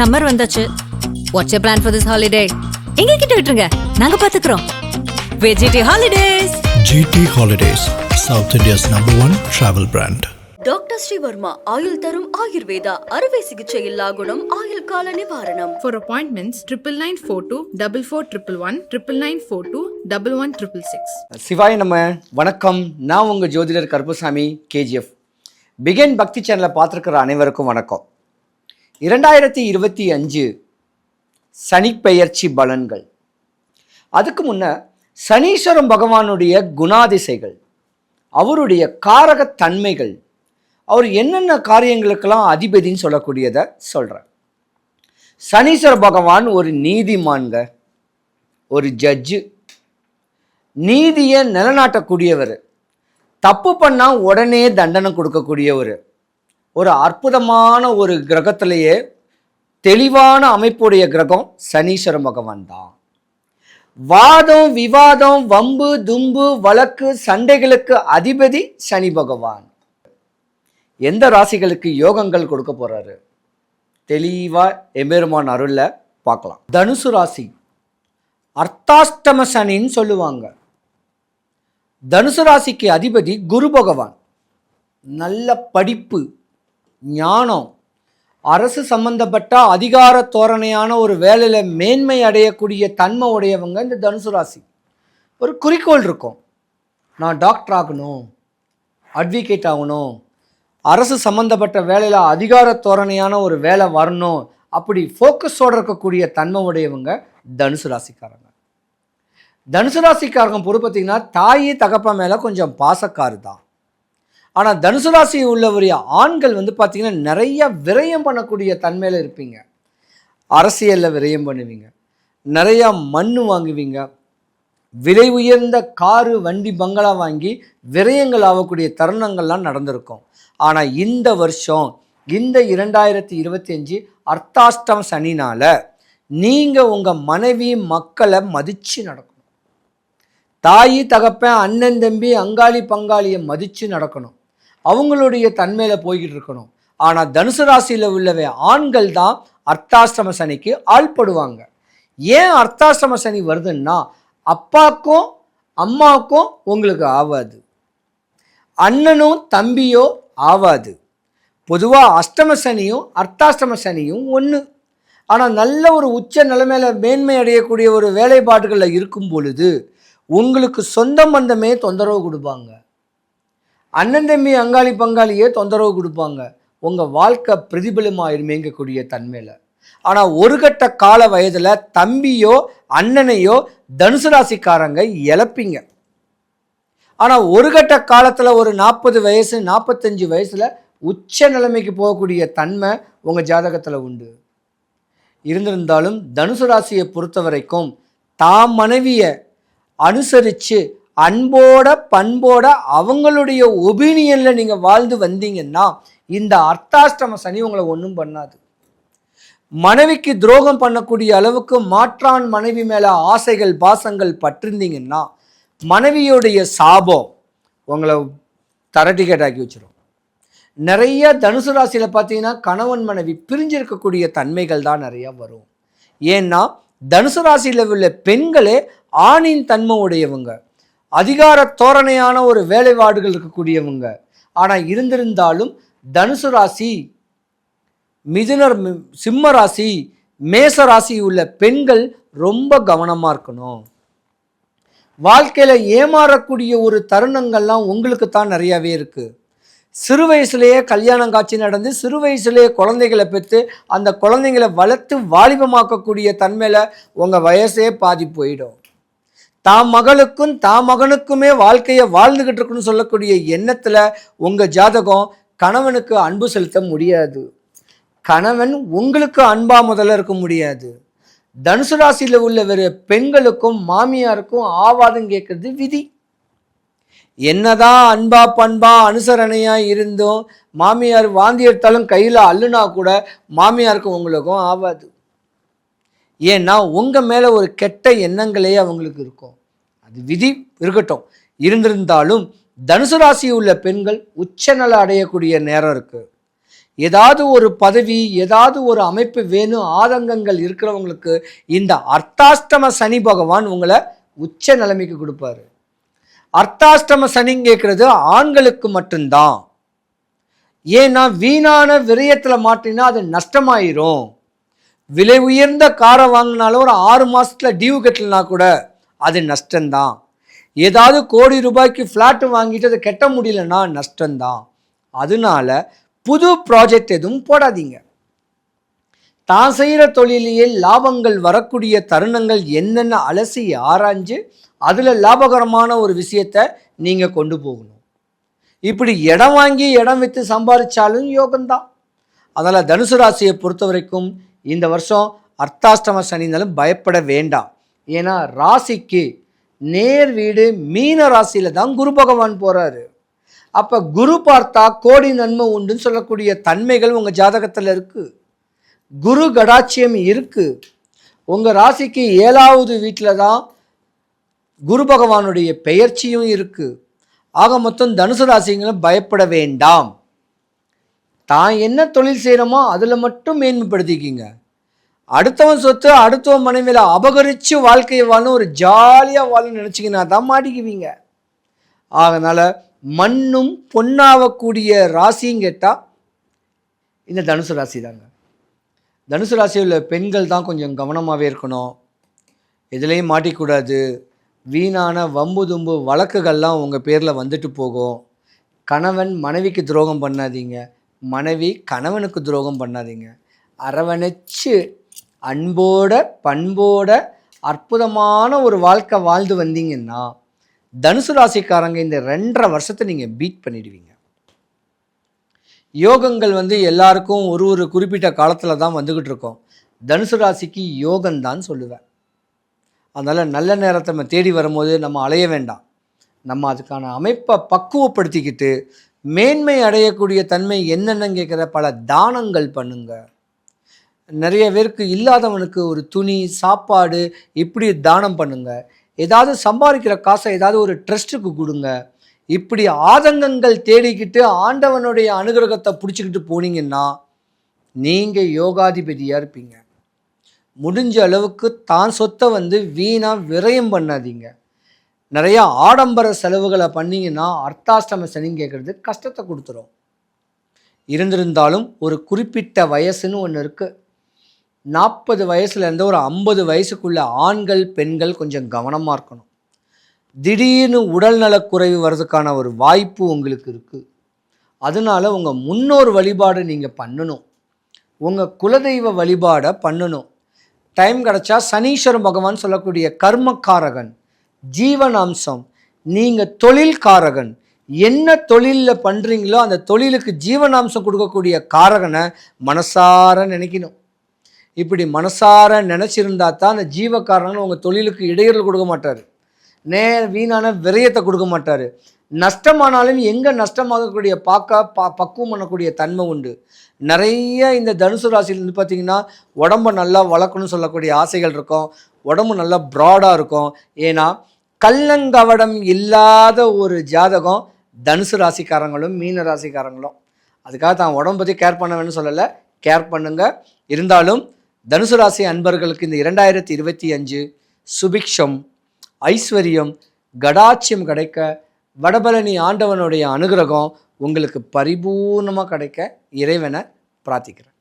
Summer வந்தாச்சு. What's you plan for this holiday எங்க கிட்ட விட்டுருங்க. நாங்க பாத்துக்கிறோம். வெஜிடி holidays GT Holidays, South India's number one travel brand. Doctor Srivarma ஆயுள் தரும் ஆயுர்வேதா அறுவை சிகிச்சை இல்லா குணம் ஆயுள் கால நிவாரணம் For appointments, triple nine four two double four triple one triple nine four two double one triple six. சிவாய் நம்ம வணக்கம். நான் உங்கள் ஜோதிடர் கருப்பசாமி கேஜிஎஃப் பிகன் பக்தி சேனலை பார்த்துருக்கிற அனைவருக்கும் வணக்கம். இரண்டாயிரத்தி இருபத்தி அஞ்சு சனிப்பெயர்ச்சி பலன்கள். அதுக்கு முன்ன சனீஸ்வரம் பகவானுடைய குணாதிசைகள் அவருடைய காரகத் தன்மைகள் அவர் என்னென்ன காரியங்களுக்கெல்லாம் அதிபதின்னு சொல்லக்கூடியதை சொல்கிறேன் சனீஸ்வர பகவான் ஒரு நீதிமான்க ஒரு ஜட்ஜு. நீதியை நிலநாட்டக்கூடியவர். தப்பு பண்ணால் உடனே தண்டனை கொடுக்கக்கூடியவர். ஒரு அற்புதமான ஒரு கிரகத்திலேயே தெளிவான அமைப்புடைய கிரகம் சனீஸ்வர பகவான் தான். வாதம் விவாதம் வம்பு தும்பு வழக்கு சண்டைகளுக்கு அதிபதி சனி பகவான். எந்த ராசிகளுக்கு யோகங்கள் கொடுக்க போறாரு? தெளிவா எம்பெருமான் அருள்ல பார்க்கலாம். தனுசு ராசி. அர்த்தாஷ்டம சனின்னு சொல்லுவாங்க. தனுசு ராசிக்கு அதிபதி குரு பகவான். நல்ல படிப்பு ஞானம். அரசு சம்பந்தப்பட்ட அதிகார தோரணையான ஒரு வேலையில் மேன்மை அடையக்கூடிய தன்மை உடையவங்க இந்த தனுசு ராசி. ஒரு குறிக்கோள் இருக்கும். நான் டாக்டர் ஆகணும். அட்வொகேட் ஆகணும். அரசு சம்பந்தப்பட்ட வேலையில் அதிகார தோரணையான ஒரு வேலை வரணும். அப்படி ஃபோக்கஸோடு இருக்கக்கூடிய தன்மை உடையவங்க தனுசு ராசிக்காரங்க. தனுசு ராசிக்காரங்க பொறுப்பு பார்த்தீங்கன்னா தாயி தகப்ப மேலே கொஞ்சம் பாசக்காரு தான். ஆனால் தனுசு ராசி உள்ளவரிய ஆண்கள் வந்து பார்த்திங்கன்னா நிறைய விரயம் பண்ணக்கூடிய தன்மையில் இருப்பீங்க. அரசியலில் விரயம் பண்ணுவீங்க. நிறையா மண் வாங்குவீங்க. விலை உயர்ந்த காரு வண்டி பங்களா வாங்கி விரயங்கள் ஆகக்கூடிய தருணங்கள்லாம் நடந்திருக்கும். ஆனால் இந்த வருஷம் இந்த இரண்டாயிரத்தி இருபத்தி அஞ்சு அர்த்தாஷ்டம் சனினால் நீங்கள் உங்கள் மனைவி மக்களை மதித்து நடக்கணும். தாயி தகப்பன் அண்ணன் தம்பி அங்காளி பங்காளியை மதித்து நடக்கணும். அவங்களுடைய தன்மையில் போய்கிட்டு இருக்கணும். ஆனால் தனுசு ராசியில் உள்ளவை ஆண்கள் தான் அர்த்தாஷ்டம சனிக்கு ஆள்படுவாங்க. ஏன் அர்த்தாஷ்டம சனி வருதுன்னா அப்பாக்கும் அம்மாவுக்கும் உங்களுக்கு ஆகாது அண்ணனும் தம்பியோ ஆகாது பொதுவாக அஷ்டம சனியும் அர்த்தாஷ்டம சனியும் ஒன்று ஆனால் நல்ல ஒரு உச்ச நிலைமையில் மேன்மை அடையக்கூடிய ஒரு வேலைப்பாடுகளில் இருக்கும் பொழுது உங்களுக்கு சொந்த பந்தமே தொந்தரவு கொடுப்பாங்க. அண்ணன் தம்பி அங்காளி பங்காளியே தொந்தரவு கொடுப்பாங்க. உங்கள் வாழ்க்கை பிரதிபலமாயிருமேங்கக்கூடிய தன்மையில். ஆனால் ஒரு கட்ட கால வயதில் தம்பியோ அண்ணனையோ தனுசு ராசிக்காரங்க இழப்பீங்க. ஆனால் ஒரு கட்ட காலத்தில் ஒரு நாற்பது வயசு நாற்பத்தஞ்சு வயசில் உச்ச நிலைமைக்கு போகக்கூடிய தன்மை உங்கள் ஜாதகத்தில் உண்டு. இருந்திருந்தாலும் தனுசு ராசியை பொறுத்த வரைக்கும் தாம் மனைவியை அனுசரித்து அன்போட பண்போட அவங்களுடைய ஒபீனியனில் நீங்கள் வாழ்ந்து வந்தீங்கன்னா இந்த அர்த்தாஷ்டம சனி உங்களை ஒன்றும் பண்ணாது. மனைவிக்கு துரோகம் பண்ணக்கூடிய அளவுக்கு மாற்றான் மனைவி மேலே ஆசைகள் பாசங்கள் பற்றிருந்தீங்கன்னா மனைவியுடைய சாபம் உங்களை தரட்டிக்கேட் ஆக்கி வச்சிரும். நிறைய தனுசு ராசியில் பார்த்தீங்கன்னா கணவன் மனைவி பிரிஞ்சிருக்கக்கூடிய தன்மைகள் தான் நிறையா வரும். ஏன்னா தனுசு ராசியில் உள்ள பெண்களே ஆணின் தன்மை உடையவங்க. அதிகார தோரணையான ஒரு வேலைப்பாடுகள் இருக்கக்கூடியவங்க. ஆனால் இருந்திருந்தாலும் தனுசு ராசி மிதுனர் சிம்ம ராசி மேச ராசி உள்ள பெண்கள் ரொம்ப கவனமாக இருக்கணும். வாழ்க்கையில் ஏமாறக்கூடிய ஒரு தருணங்கள்லாம் உங்களுக்கு தான் நிறையாவே இருக்குது சிறு வயசுலேயே கல்யாணம் காட்சி நடந்து சிறு வயசுலேயே குழந்தைகளை பெற்று அந்த குழந்தைங்களை வளர்த்து வாலிபமாக்கக்கூடிய தன்மையில் உங்கள் வயசே பாதி போயிடும். தாம் மகளுக்கும் தாம் மகனுக்குமே வாழ்க்கையை வாழ்ந்துக்கிட்டு இருக்குன்னு சொல்லக்கூடிய எண்ணத்தில் உங்கள் ஜாதகம் கணவனுக்கு அன்பு செலுத்த முடியாது. கணவன் உங்களுக்கு அன்பா முதல்ல இருக்க முடியாது. தனுசு ராசியில் உள்ள வேறு பெண்களுக்கும் மாமியாருக்கும் ஆவாதம் கேட்கறது விதி. என்னதான் அன்பா பண்பா அனுசரணையா இருந்தும் மாமியார் வாந்தி எடுத்தாலும் கையில் அள்ளுனா கூட மாமியாருக்கும் உங்களுக்கும் ஆவாது. ஏன்னா உங்கள் மேலே ஒரு கெட்ட எண்ணங்களே அவங்களுக்கு இருக்கும். அது விதி இருக்கட்டும். இருந்திருந்தாலும் தனுசு ராசி உள்ள பெண்கள் உச்சநல அடையக்கூடிய நேரம் இருக்குது ஏதாவது ஒரு பதவி ஏதாவது ஒரு அமைப்பு வேணும் ஆதங்கங்கள் இருக்கிறவங்களுக்கு இந்த அர்த்தாஷ்டம சனி பகவான் உங்களை உச்ச நிலைமைக்கு கொடுப்பாரு. அர்த்தாஷ்டம சனி கேட்குறது ஆண்களுக்கு மட்டும்தான். ஏன்னா வீணான விரயத்தில் மாட்டினா அது நஷ்டமாயிரும். விலை உயர்ந்த காரை வாங்கினாலும் ஒரு ஆறு மாதத்தில் டியூ கட்டலனா கூட அது நஷ்டம்தான். ஏதாவது கோடி ரூபாய்க்கு ஃப்ளாட்டு வாங்கிட்டு அதை கட்ட முடியலன்னா நஷ்டம்தான். அதனால புது ப்ராஜெக்ட் எதுவும் போடாதீங்க. தான் செய்கிற தொழிலையே லாபங்கள் வரக்கூடிய தருணங்கள் என்னென்ன அலசி ஆராய்ஞ்சு அதில் லாபகரமான ஒரு விஷயத்தை நீங்கள் கொண்டு போகணும். இப்படி இடம் வாங்கி இடம் விற்று சம்பாதிச்சாலும் யோகம்தான். அதனால் தனுசு ராசியை பொறுத்த வரைக்கும் இந்த வருஷம் அர்த்தாஷ்டம சனினாலும் பயப்பட வேண்டாம். ஏன்னா ராசிக்கு நேர் வீடு மீன ராசியில் தான் குரு பகவான் போகிறாரு அப்போ குரு பார்த்தா கோடி நன்மை உண்டுன்னு சொல்லக்கூடிய தன்மைகள் உங்கள் ஜாதகத்தில் இருக்குது குரு கடாட்சியம் இருக்குது உங்கள் ராசிக்கு ஏழாவது வீட்டில் தான் குரு பகவானுடைய பெயர்ச்சியும் இருக்குது ஆக மொத்தம் தனுசு ராசிங்களும் பயப்பட வேண்டாம். தான் என்ன தொழில் செய்கிறோமோ அதில் மட்டும் மேன்மைப்படுத்திக்கிங்க. அடுத்தவன் சொத்து அடுத்தவன் மனைவியில் அபகரித்து வாழ்க்கையை வாழும் ஒரு ஜாலியாக வாழணும்னு நினச்சிங்கன்னா தான் மாட்டிக்குவீங்க. அதனால் மண்ணும் பொன்னாகக்கூடிய ராசின்னு கேட்டால் இந்த தனுசு ராசி தாங்க தனுசு ராசியில் உள்ள பெண்கள் தான் கொஞ்சம் கவனமாகவே இருக்கணும். எதுலேயும் மாட்டிக்கூடாது. வீணான வம்பு தும்பு வழக்குகள்லாம் உங்கள் பேரில் வந்துட்டு போகும். கணவன் மனைவிக்கு துரோகம் பண்ணாதீங்க. மனைவி கணவனுக்கு துரோகம் பண்ணாதீங்க. அரவணைச்சு அன்போட பண்போட அற்புதமான ஒரு வாழ்க்கை வாழ்ந்து வந்தீங்கன்னா தனுசு ராசிக்காரங்க இந்த ரெண்டரை வருஷத்தை நீங்கள் பீட் பண்ணிடுவீங்க. யோகங்கள் வந்து எல்லாருக்கும் ஒரு ஒரு குறிப்பிட்ட காலத்தில் தான் வந்துக்கிட்டு இருக்கோம். தனுசு ராசிக்கு யோகம்தான் சொல்லுவேன். அதனால் நல்ல நேரத்தை நம்ம தேடி வரும்போது நம்ம அலைய வேண்டாம். நம்ம அதுக்கான அமைப்பை பக்குவப்படுத்திக்கிட்டு மேன்மை அடையக்கூடிய தன்மை என்னென்னு கேட்குற பல தானங்கள் பண்ணுங்க. நிறைய பேருக்கு இல்லாதவனுக்கு ஒரு துணி சாப்பாடு இப்படி தானம் பண்ணுங்க. ஏதாவது சம்பாதிக்கிற காசை ஏதாவது ஒரு ட்ரஸ்ட்டுக்கு கொடுங்க. இப்படி ஆதங்கங்கள் தேடிக்கிட்டு ஆண்டவனுடைய அனுகிரகத்தை பிடிச்சிக்கிட்டு போனீங்கன்னா நீங்கள் யோகாதிபதியாக இருப்பீங்க. முடிஞ்ச அளவுக்கு தான் சொத்தை வந்து வீணாக விரயம் பண்ணாதீங்க. நிறையா ஆடம்பர செலவுகளை பண்ணிங்கன்னா அர்த்தாஷ்டம சனின்னு கேட்குறது கஷ்டத்தை கொடுத்துரும். இருந்திருந்தாலும் ஒரு குறிப்பிட்ட வயசுன்னு ஒன்று இருக்குது நாற்பது வயசுலேருந்து ஒரு ஐம்பது வயசுக்குள்ள ஆண்கள் பெண்கள் கொஞ்சம் கவனமாக இருக்கணும். திடீர்னு உடல்நலக்குறைவு வர்றதுக்கான ஒரு வாய்ப்பு உங்களுக்கு இருக்குது அதனால உங்கள் முன்னோர் வழிபாடு நீங்கள் பண்ணணும். உங்கள் குலதெய்வ வழிபாடை பண்ணணும். டைம் கிடச்சா சனீஸ்வர பகவான் சொல்லக்கூடிய கர்மக்காரகன். ஜீவனாம்சம். நீங்கள் தொழில்காரகன். என்ன தொழிலில் பண்ணுறீங்களோ அந்த தொழிலுக்கு ஜீவனாம்சம் கொடுக்கக்கூடிய காரகனை மனசார நினைக்கணும். இப்படி மனசார நினச்சிருந்தா தான் அந்த ஜீவக்காரகன் உங்கள் தொழிலுக்கு இடையூறு கொடுக்க மாட்டார். நே வீணான விரயத்தை கொடுக்க மாட்டார். நஷ்டமானாலும் எங்கே நஷ்டமாகக்கூடிய பார்க்க பா பக்குவம் பண்ணக்கூடிய தன்மை உண்டு. நிறைய இந்த தனுசு ராசியிலேருந்து பார்த்தீங்கன்னா உடம்ப நல்லா வளர்க்கணும்னு சொல்லக்கூடிய ஆசைகள் இருக்கும். உடம்பு நல்லா ப்ராடாக இருக்கும். ஏன்னா கள்ளங்கவடம் இல்லாத ஒரு ஜாதகம் தனுசு ராசிக்காரங்களும் மீன ராசிக்காரங்களும். அதுக்காக தான் உடம்பு பற்றி கேர் பண்ண வேணும்னு சொல்லலை. கேர் பண்ணுங்க. இருந்தாலும் தனுசு ராசி அன்பர்களுக்கு இந்த இரண்டாயிரத்தி இருபத்தி அஞ்சு சுபிக்ஷம் ஐஸ்வர்யம் கடாட்சியம் கிடைக்க வடபழனி ஆண்டவனுடைய அனுகிரகம் உங்களுக்கு பரிபூர்ணமாக கிடைக்க இறைவனை பிரார்த்திக்கிறேன்.